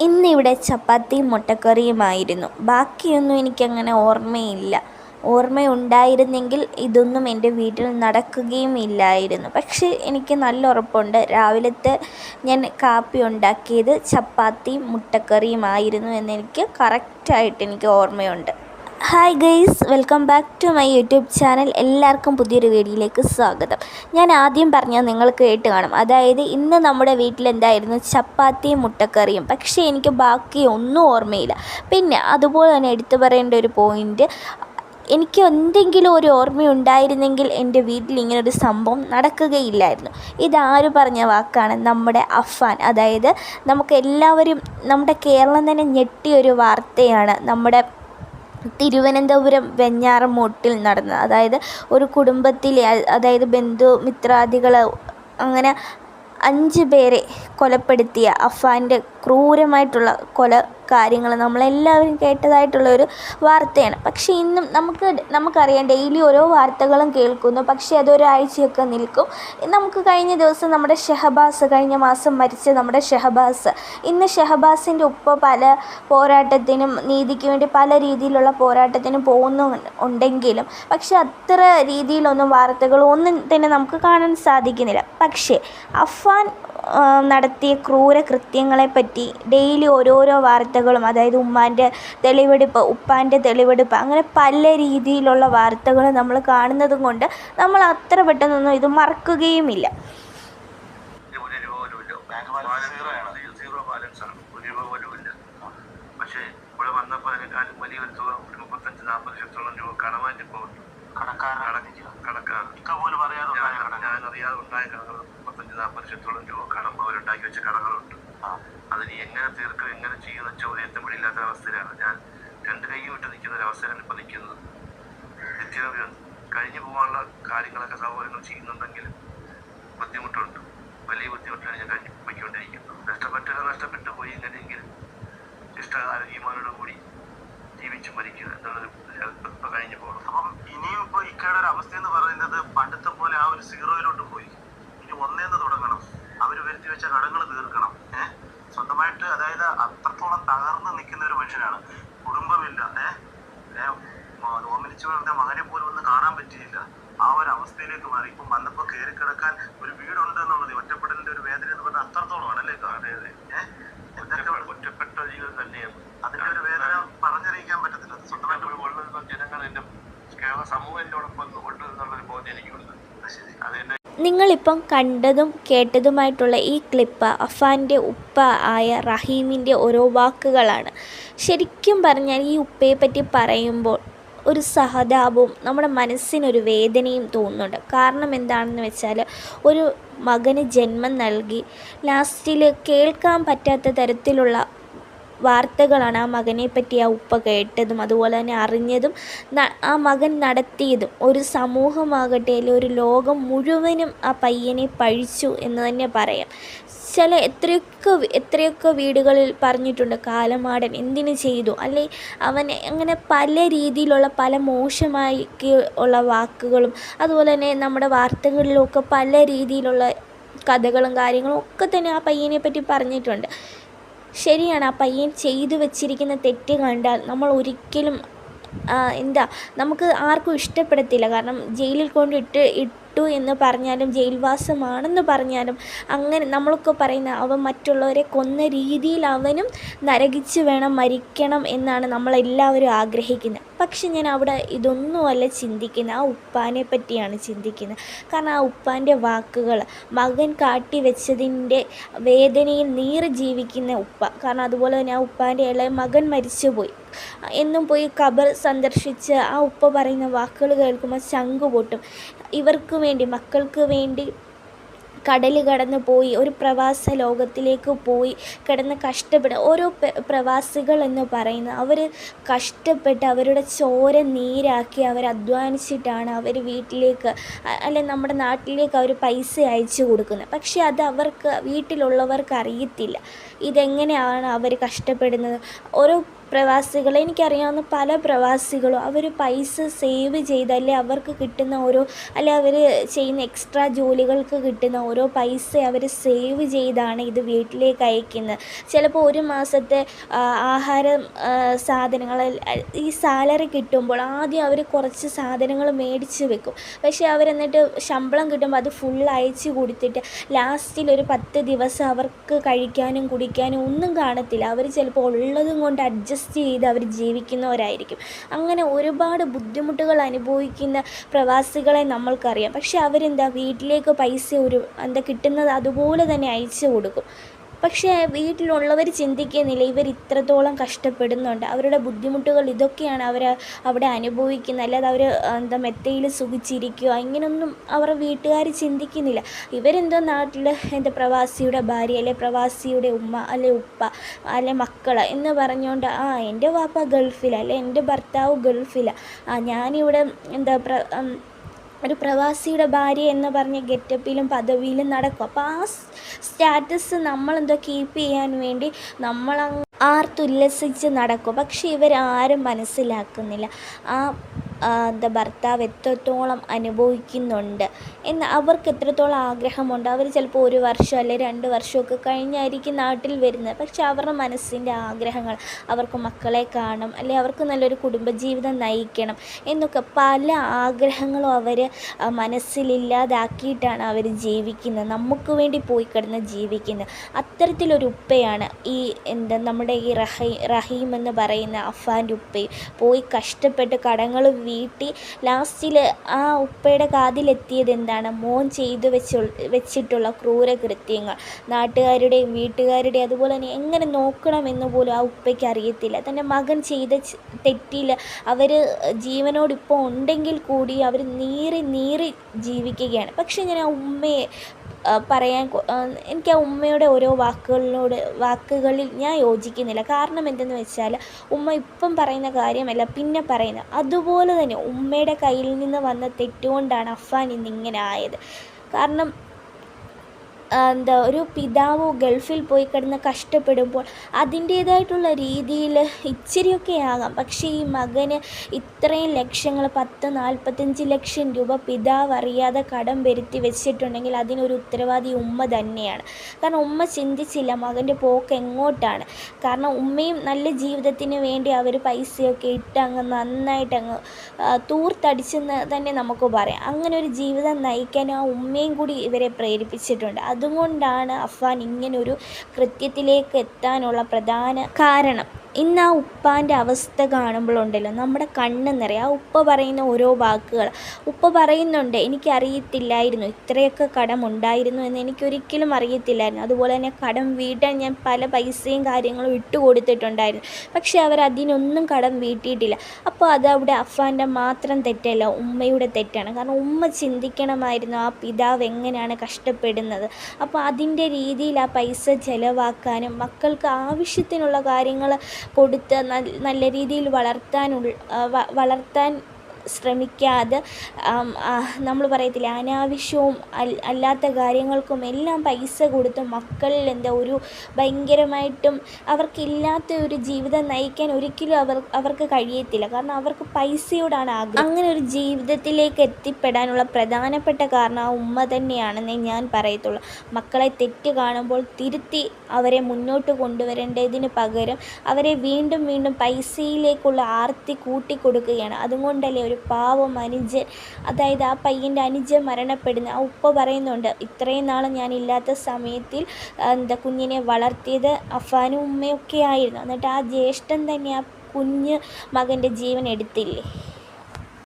ഇന്നിവിടെ ചപ്പാത്തിയും മുട്ടക്കറിയുമായിരുന്നു. ബാക്കിയൊന്നും എനിക്കങ്ങനെ ഓർമ്മയില്ല. ഓർമ്മയുണ്ടായിരുന്നെങ്കിൽ ഇതൊന്നും എന്റെ വീട്ടിൽ നടക്കുകയും ഇല്ലായിരുന്നു. പക്ഷേ എനിക്ക് നല്ല ഉറപ്പുണ്ട് രാവിലത്തെ ഞാൻ കാപ്പി ഉണ്ടാക്കിയത് ചപ്പാത്തിയും മുട്ടക്കറിയുമായിരുന്നു എന്നെനിക്ക് കറക്റ്റായിട്ട് എനിക്ക് ഓർമ്മയുണ്ട്. Hi guys welcome back to my YouTube channel എല്ലാവർക്കും പുതിയൊരു വീഡിയോയിലേക്ക് സ്വാഗതം. ഞാൻ ആദ്യം പറഞ്ഞാൽ നിങ്ങൾ കേട്ട് കാണും. അതായത് ഇന്ന് നമ്മുടെ വീട്ടിലെന്തായിരുന്നു? ചപ്പാത്തിയും മുട്ടക്കറിയും. പക്ഷേ എനിക്ക് ബാക്കി ഒന്നും ഓർമ്മയില്ല. പിന്നെ അതുപോലെ തന്നെ എടുത്തു പറയേണ്ട ഒരു പോയിന്റ് എനിക്ക് എന്തെങ്കിലും ഒരു ഓർമ്മയുണ്ടായിരുന്നെങ്കിൽ എന്റെ വീട്ടിൽ ഇങ്ങനൊരു സംഭവം നടക്കുകയില്ലായിരുന്നു. ഇതാര് പറഞ്ഞ വാക്കാണ്? നമ്മുടെ അഫാൻ. അതായത് നമുക്ക് എല്ലാവരും നമ്മുടെ കേരളം തന്നെ ഞെട്ടിയൊരു വാർത്തയാണ്. നമ്മുടെ തിരുവനന്തപുരം വെഞ്ഞാറമൂട്ടിൽ നടന്നത്. അതായത് ഒരു കുടുംബത്തിലെ അതായത് ബന്ധു മിത്രാദികൾ അങ്ങനെ അഞ്ച് പേരെ കൊലപ്പെടുത്തിയ അഫാന്റെ ക്രൂരമായിട്ടുള്ള കൊല കാര്യങ്ങൾ നമ്മളെല്ലാവരും കേട്ടതായിട്ടുള്ള ഒരു വാർത്തയാണ്. പക്ഷേ ഇന്നും നമുക്ക് നമുക്കറിയാം ഡെയിലി ഓരോ വാർത്തകളും കേൾക്കുന്നു. പക്ഷേ അതൊരാഴ്ചയൊക്കെ നിൽക്കും. നമുക്ക് കഴിഞ്ഞ ദിവസം നമ്മുടെ ഷെഹബാസ് കഴിഞ്ഞ മാസം മരിച്ച നമ്മുടെ ഷെഹബാസ്. ഇന്ന് ഷെഹബാസിന്റെ ഉപ്പ പല പോരാട്ടത്തിനും നീതിക്ക് വേണ്ടി പല രീതിയിലുള്ള പോരാട്ടത്തിനും പോകുന്നു ഉണ്ടെങ്കിലും പക്ഷേ അത്ര രീതിയിലൊന്നും വാർത്തകളൊന്നും തന്നെ നമുക്ക് കാണാൻ സാധിക്കുന്നില്ല. പക്ഷേ അഫാൻ നടത്തിയ ക്രൂര കൃത്യങ്ങളെപ്പറ്റി ഡെയിലി ഓരോരോ വാർത്തകളും അതായത് ഉമ്മാന്റെ തെളിവെടുപ്പ് ഉപ്പാന്റെ തെളിവെടുപ്പ് അങ്ങനെ പല രീതിയിലുള്ള വാർത്തകൾ നമ്മൾ കാണുന്നതും കൊണ്ട് നമ്മൾ അത്ര പെട്ടെന്നൊന്നും ഇത് മറക്കുകയുമില്ല. പക്ഷേ ഇവിടെ വന്നപ്പോൾ അതിനേക്കാളും വലിയൊരു തുക ഒരു മുപ്പത്തഞ്ച് നാൽപ്പത് ലക്ഷത്തോളം രൂപ കടമായിട്ട് പോകുന്നു കടക്കാർ പോലും അറിയാതെ ഞാൻ അറിയാതെ ഉണ്ടായ കടകൾ മുപ്പത്തഞ്ച് നാൽപ്പത് ലക്ഷത്തോളം രൂപ കടം അവരുണ്ടാക്കി വെച്ച കടകളുണ്ട്. അതിന് എങ്ങനെ തീർക്കും എങ്ങനെ ചെയ്യുന്ന ചോദ്യത്തെ പിടിയില്ലാത്ത അവസ്ഥയിലാണ്. ഞാൻ രണ്ട് കൈ വിട്ട് നിൽക്കുന്ന ഒരു അവസ്ഥയിലാണ് ഇപ്പൊ നിൽക്കുന്നത്. നിത്യം കഴിഞ്ഞു പോകാനുള്ള കാര്യങ്ങളൊക്കെ സൗകര്യങ്ങൾ ചെയ്യുന്നുണ്ടെങ്കിൽ ബുദ്ധിമുട്ടുണ്ട്. വലിയ ബുദ്ധിമുട്ടാണ് ഞാൻ കഴിഞ്ഞു പോയിക്കൊണ്ടിരിക്കുന്നത്. നഷ്ടപ്പെട്ടത് നഷ്ടപ്പെട്ടു പോയി എങ്ങനെയെങ്കിലും ഇഷ്ടകാലീമാനോട് കൂടി ജീവിച്ചു മരിക്കുക എന്നുള്ളൊരു ഇപ്പൊ കഴിഞ്ഞു പോകണം അപ്പം ഇനിയും ഇപ്പൊ ഇക്കയുടെ ഒരു അവസ്ഥ എന്ന് പറയുന്നത് പണ്ടത്തെ പോലെ ആ ഒരു സീറോയിലോട്ട് പോയി. ഇനി ഒന്നേന്ന് തുടങ്ങണം. അവർ വരുത്തി വെച്ച കടങ്ങൾ തീർക്കണം. ഏഹ് സ്വന്തമായിട്ട് അതായത് അത്രത്തോളം തകർന്നു നിൽക്കുന്ന ഒരു മനുഷ്യനാണ്. കുടുംബമില്ല. ഏഹ് ഓമനിച്ചു വളർന്ന മകനെ പോലും ഒന്ന് കാണാൻ പറ്റിയില്ല. ആ ഒരു അവസ്ഥയിലേക്ക് മാറി. ഇപ്പം വന്നപ്പോൾ കയറി കിടക്കാൻ ഒരു വീടുണ്ട് എന്നുള്ളത് ഒറ്റപ്പെടലിന്റെ ഒരു വേദന എന്ന് പറഞ്ഞാൽ അത്രത്തോളമാണ് അല്ലേ അതെ ഏഹ് ഒറ്റപ്പെട്ട- ജീവിതം തന്നെയാണ്. അതിന്റെ ഒരു വേദന പറഞ്ഞറിയിക്കാൻ പറ്റത്തില്ല. സ്വന്തമായിട്ട് ജനങ്ങൾ എന്റെ കേരള സമൂഹം എന്നോടൊപ്പം ഉണ്ട് എന്നുള്ളൊരു ബോധ്യം എനിക്കുണ്ട്. ശരി. അതെന്നെ നിങ്ങളിപ്പം കണ്ടതും കേട്ടതുമായിട്ടുള്ള ഈ ക്ലിപ്പ് അഫാന്റെ ഉപ്പ ആയ റഹീമിന്റെ ഓരോ വാക്കുകളാണ്. ശരിക്കും പറഞ്ഞാൽ ഈ ഉപ്പയെ പറ്റി പറയുമ്പോൾ ഒരു സഹതാപവും നമ്മുടെ മനസ്സിനൊരു വേദനയും തോന്നുന്നുണ്ട്. കാരണം എന്താണെന്ന് വെച്ചാൽ ഒരു മകന് ജന്മം നൽകി ലാസ്റ്റിൽ കേൾക്കാൻ പറ്റാത്ത തരത്തിലുള്ള വാർത്തകളാണ് ആ മകനെ പറ്റി ആ ഉപ്പ കേട്ടതും അതുപോലെ തന്നെ അറിഞ്ഞതും ആ മകൻ നടത്തിയതും. ഒരു സമൂഹമാകട്ടെ അല്ലെങ്കിൽ ഒരു ലോകം മുഴുവനും ആ പയ്യനെ പഴിച്ചു എന്ന് തന്നെ പറയാം. ചില എത്രയൊക്കെ എത്രയൊക്കെ വീടുകളിൽ പറഞ്ഞിട്ടുണ്ട് കാലമാടൻ എന്തിനു ചെയ്തു? അല്ലെ അവൻ അങ്ങനെ പല രീതിയിലുള്ള പല മോശമായി ഉള്ള വാക്കുകളും അതുപോലെ തന്നെ നമ്മുടെ വാർത്തകളിലൊക്കെ പല രീതിയിലുള്ള കഥകളും കാര്യങ്ങളും ഒക്കെ തന്നെ ആ പയ്യനെ പറ്റി പറഞ്ഞിട്ടുണ്ട്. ശരിയാണ് ആ പയ്യൻ ചെയ്തു വെച്ചിരിക്കുന്ന തെറ്റ് കണ്ടാൽ നമ്മൾ ഒരിക്കലും എന്താ നമുക്ക് ആർക്കും ഇഷ്ടപ്പെടത്തില്ല. കാരണം ജയിലിൽ കൊണ്ടിട്ട് ഇട്ടു എന്ന് പറഞ്ഞാലും ജയിൽവാസമാണെന്ന് പറഞ്ഞാലും അങ്ങനെ നമ്മളൊക്കെ പറയുന്ന അവൻ മറ്റുള്ളവരെ കൊന്ന രീതിയിൽ അവനും നരകിച്ച് വേണം മരിക്കണം എന്നാണ് നമ്മളെല്ലാവരും ആഗ്രഹിക്കുന്നത്. പക്ഷെ ഞാൻ അവിടെ ഇതൊന്നുമല്ല ചിന്തിക്കുന്നത്. ആ ഉപ്പാനെ പറ്റിയാണ് ചിന്തിക്കുന്നത്. കാരണം ആ ഉപ്പാന്റെ വാക്കുകൾ മകൻ കാട്ടി വെച്ചതിന്റെ വേദനയിൽ നീറി ജീവിക്കുന്ന ഉപ്പ. കാരണം അതുപോലെ തന്നെ ആ ഉപ്പാന്റെ ഇളയ മകൻ മരിച്ചുപോയി. എന്നും പോയി ഖബർ സന്ദർശിച്ച് ആ ഉപ്പ പറയുന്ന വാക്കുകൾ കേൾക്കുമ്പോൾ ചങ്ക് പൊട്ടും ഇവർക്ക് വേണ്ടി മക്കൾക്ക് വേണ്ടി കടൽ കടന്നു പോയി ഒരു പ്രവാസ ലോകത്തിലേക്ക് പോയി കിടന്ന് കഷ്ടപ്പെടുക. ഓരോ പ്രവാസികൾ എന്ന് പറയുന്ന അവർ കഷ്ടപ്പെട്ട് അവരുടെ ചോര നീരാക്കി അവർ അധ്വാനിച്ചിട്ടാണ് അവർ വീട്ടിലേക്ക് അല്ലെ നമ്മുടെ നാട്ടിലേക്ക് അവർ പൈസ അയച്ചു കൊടുക്കുന്നത്. പക്ഷേ അത് അവർക്ക് വീട്ടിലുള്ളവർക്ക് അറിയത്തില്ല. ഇതെങ്ങനെയാണ് അവർ കഷ്ടപ്പെടുന്നത്? ഓരോ പ്രവാസികൾ എനിക്കറിയാവുന്ന പല പ്രവാസികളും അവർ പൈസ സേവ് ചെയ്ത് അല്ലെ അവർക്ക് കിട്ടുന്ന ഓരോ അല്ലെ അവർ ചെയ്യുന്ന എക്സ്ട്രാ ജോലികൾക്ക് കിട്ടുന്ന ഓരോ പൈസ അവർ സേവ് ചെയ്താണ് ഇത് വീട്ടിലേക്ക് അയക്കുന്നത്. ചിലപ്പോൾ ഒരു മാസത്തെ ആഹാര സാധനങ്ങൾ ഈ സാലറി കിട്ടുമ്പോൾ ആദ്യം അവർ കുറച്ച് സാധനങ്ങൾ മേടിച്ച് വെക്കും. പക്ഷേ അവരെന്നിട്ട് ശമ്പളം കിട്ടുമ്പോൾ അത് ഫുൾ അയച്ച് കൊടുത്തിട്ട് ലാസ്റ്റിൽ ഒരു പത്ത് ദിവസം അവർക്ക് കഴിക്കാനും കുടിക്കാനും ഒന്നും കാണത്തില്ല. അവർ ചിലപ്പോൾ ഉള്ളതും കൊണ്ട് അഡ്ജസ്റ്റ് ചെയ്ത് അവർ ജീവിക്കുന്നവരായിരിക്കും. അങ്ങനെ ഒരുപാട് ബുദ്ധിമുട്ടുകൾ അനുഭവിക്കുന്ന പ്രവാസികളെ നമ്മൾക്കറിയാം. പക്ഷെ അവരെന്താ വീട്ടിലേക്ക് പൈസ ഒരു എന്താ കിട്ടുന്നത് അതുപോലെ തന്നെ അയച്ചു കൊടുക്കും. പക്ഷേ വീട്ടിലുള്ളവർ ചിന്തിക്കുന്നില്ല ഇവർ ഇത്രത്തോളം കഷ്ടപ്പെടുന്നുണ്ട്. അവരുടെ ബുദ്ധിമുട്ടുകൾ ഇതൊക്കെയാണ് അവർ അവിടെ അനുഭവിക്കുന്നത്. അല്ലാതെ അവർ എന്താ മെത്തയിൽ സുഖിച്ചിരിക്കുക ഇങ്ങനൊന്നും അവരുടെ വീട്ടുകാർ ചിന്തിക്കുന്നില്ല. ഇവരെന്തോ നാട്ടിൽ എന്താ പ്രവാസിയുടെ ഭാര്യ അല്ലെ പ്രവാസിയുടെ ഉമ്മ അല്ലെ ഉപ്പ അല്ലെ മക്കൾ എന്ന് പറഞ്ഞുകൊണ്ട് ആ എന്റെ വാപ്പ ഗൾഫിലാണ് അല്ലെ എന്റെ ഭർത്താവ് ഗൾഫിലാണ് ആ ഞാനിവിടെ എന്താ പ്ര ഒരു പ്രവാസിയുടെ ഭാര്യ എന്ന് പറഞ്ഞ ഗെറ്റപ്പിലും പദവിയിലും നടക്കും. അപ്പോൾ ആ സ്റ്റാറ്റസ് നമ്മളെന്തോ കീപ്പ് ചെയ്യാൻ വേണ്ടി നമ്മളങ്ങ് ആർത്തുല്ലസിച്ച് നടക്കും. പക്ഷെ ഇവരാരും മനസ്സിലാക്കുന്നില്ല. ആ, എന്താ ഭർത്താവ് എത്രത്തോളം അനുഭവിക്കുന്നുണ്ട് എന്ന് അവർക്ക് എത്രത്തോളം ആഗ്രഹമുണ്ട്. അവർ ചിലപ്പോൾ ഒരു വർഷം അല്ലെ രണ്ട് വർഷമൊക്കെ കഴിഞ്ഞായിരിക്കും നാട്ടിൽ വരുന്നത്. പക്ഷെ അവരുടെ മനസ്സിന്റെ ആഗ്രഹങ്ങൾ അവർക്ക് മക്കളെ കാണും അല്ലെ അവർക്ക് നല്ലൊരു കുടുംബജീവിതം നയിക്കണം എന്നൊക്കെ പല ആഗ്രഹങ്ങളും അവർ മനസ്സിലില്ലാതാക്കിയിട്ടാണ് അവർ ജീവിക്കുന്നത്. നമുക്ക് വേണ്ടി പോയി കിടന്ന് ജീവിക്കുന്നത്. അത്തരത്തിലൊരു ഉപ്പയാണ് ഈ എന്താ നമ്മുടെ ഈ റഹീം റഹീം എന്ന് പറയുന്ന അഫാന്റെ ഉപ്പയും. പോയി കഷ്ടപ്പെട്ട് കടങ്ങൾ വീട്ടി ലാസ്റ്റിൽ ആ ഉപ്പയുടെ കാതിലെത്തിയത് എന്താണ് മോൻ ചെയ്തു വെച്ചു വെച്ചിട്ടുള്ള ക്രൂരകൃത്യങ്ങൾ. നാട്ടുകാരുടെയും വീട്ടുകാരുടെയും അതുപോലെ തന്നെ എങ്ങനെ നോക്കണമെന്ന് പോലും ആ ഉപ്പയ്ക്ക് അറിയത്തില്ല. തന്റെ മകൻ ചെയ്ത തെറ്റിൽ അവർ ജീവനോടിപ്പോൾ ഉണ്ടെങ്കിൽ കൂടി അവർ നീറി നീറി ജീവിക്കുകയാണ്. പക്ഷേ ഞാൻ ആ ഉമ്മയെ പറയാൻ എനിക്ക് ആ ഉമ്മയുടെ ഓരോ വാക്കുകളിനോട് വാക്കുകളിൽ ഞാൻ യോജിക്കുന്നില്ല. കാരണം എന്തെന്ന് വെച്ചാൽ ഉമ്മ ഇപ്പം പറയുന്ന കാര്യമല്ല പിന്നെ പറയുന്ന അതുപോലെ തന്നെ ഉമ്മയുടെ കയ്യിൽ നിന്ന് വന്ന തെറ്റുകൊണ്ടാണ് അഫാൻ ഇന്ന് ഇങ്ങനെ ആയത്. കാരണം എന്താ ഒരു പിതാവ് ഗൾഫിൽ പോയി കിടന്ന് കഷ്ടപ്പെടുമ്പോൾ അതിന്റേതായിട്ടുള്ള രീതിയിൽ ഇച്ചിരിയൊക്കെ ആകാം. പക്ഷേ ഈ മകന് ഇത്രയും ലക്ഷങ്ങൾ പത്ത് നാൽപ്പത്തഞ്ച് ലക്ഷം രൂപ പിതാവ് അറിയാതെ കടം വരുത്തി വെച്ചിട്ടുണ്ടെങ്കിൽ അതിനൊരു ഉത്തരവാദി ഉമ്മ തന്നെയാണ്. കാരണം ഉമ്മ ചിന്തിച്ചില്ല മകന്റെ പോക്ക് എങ്ങോട്ടാണ്. കാരണം ഉമ്മയും നല്ല ജീവിതത്തിന് വേണ്ടി അവർ പൈസയൊക്കെ ഇട്ട് അങ്ങ് നന്നായിട്ട് അങ്ങ് തൂർത്തടിച്ചെന്ന് തന്നെ നമുക്ക് പറയാം. അങ്ങനെ ഒരു ജീവിതം നയിക്കാൻ ആ ഉമ്മയും കൂടി ഇവരെ പ്രേരിപ്പിച്ചിട്ടുണ്ട്. അതുകൊണ്ടാണ് അഫ്വാൻ ഇങ്ങനൊരു കൃത്യത്തിലേക്ക് എത്താനുള്ള പ്രധാന കാരണം. ഇന്ന് ആ ഉപ്പാന്റെ അവസ്ഥ കാണുമ്പോഴുണ്ടല്ലോ നമ്മുടെ കണ്ണ് നിറയെ. ആ ഉപ്പ പറയുന്ന ഓരോ വാക്കുകൾ ഉപ്പ പറയുന്നുണ്ട് എനിക്കറിയത്തില്ലായിരുന്നു ഇത്രയൊക്കെ കടം ഉണ്ടായിരുന്നു എന്ന് എനിക്കൊരിക്കലും അറിയത്തില്ലായിരുന്നു. അതുപോലെ തന്നെ കടം വീട്ടാൻ ഞാൻ പല പൈസയും കാര്യങ്ങളും ഇട്ട് കൊടുത്തിട്ടുണ്ടായിരുന്നു. പക്ഷേ അവർ അതിനൊന്നും കടം വീട്ടിയിട്ടില്ല. അപ്പോൾ അതവിടെ അഫാന്റെ മാത്രം തെറ്റല്ല ഉമ്മയുടെ തെറ്റാണ്. കാരണം ഉമ്മ ചിന്തിക്കണമായിരുന്നു ആ പിതാവ് എങ്ങനെയാണ് കഷ്ടപ്പെടുന്നത്. അപ്പോൾ അതിന്റെ രീതിയിൽ ആ പൈസ ചിലവാക്കാനും മക്കൾക്ക് ആവശ്യത്തിനുള്ള കാര്യങ്ങൾ കൊടുത്ത് നല്ല രീതിയിൽ വളർത്താനുള്ള വളർത്താൻ ശ്രമിക്കാതെ നമ്മൾ പറയത്തില്ല അനാവശ്യവും അല്ലാത്ത കാര്യങ്ങൾക്കും എല്ലാം പൈസ കൊടുത്ത് മക്കളിൽ എന്താ ഒരു ഭയങ്കരമായിട്ടും അവർക്കില്ലാത്ത ഒരു ജീവിതം നയിക്കാൻ ഒരിക്കലും അവർ അവർക്ക് കഴിയത്തില്ല. കാരണം അവർക്ക് പൈസയോടാണ് ആഗ്രഹം. അങ്ങനെ ഒരു ജീവിതത്തിലേക്ക് എത്തിപ്പെടാനുള്ള പ്രധാനപ്പെട്ട കാരണം ആ ഉമ്മ തന്നെയാണെന്നേ ഞാൻ പറയത്തുള്ളൂ. മക്കളെ തെറ്റ് കാണുമ്പോൾ തിരുത്തി അവരെ മുന്നോട്ട് കൊണ്ടുവരേണ്ടതിന് പകരം അവരെ വീണ്ടും വീണ്ടും പൈസയിലേക്കുള്ള ആർത്തി കൂട്ടിക്കൊടുക്കുകയാണ്. അതുകൊണ്ടല്ലേ ഒരു പാവം അനുജൻ. അതായത് ആ പയ്യന്റെ അനുജൻ മരണപ്പെടുന്ന. ആ ഉപ്പ പറയുന്നുണ്ട് ഇത്രയും നാൾ ഞാനില്ലാത്ത സമയത്തിൽ എന്താ കുഞ്ഞിനെ വളർത്തിയത് അഫാനും ഉമ്മയൊക്കെ ആയിരുന്നു. എന്നിട്ട് ആ ജ്യേഷ്ഠൻ തന്നെ ആ കുഞ്ഞ് മകന്റെ ജീവൻ എടുത്തില്ലേ?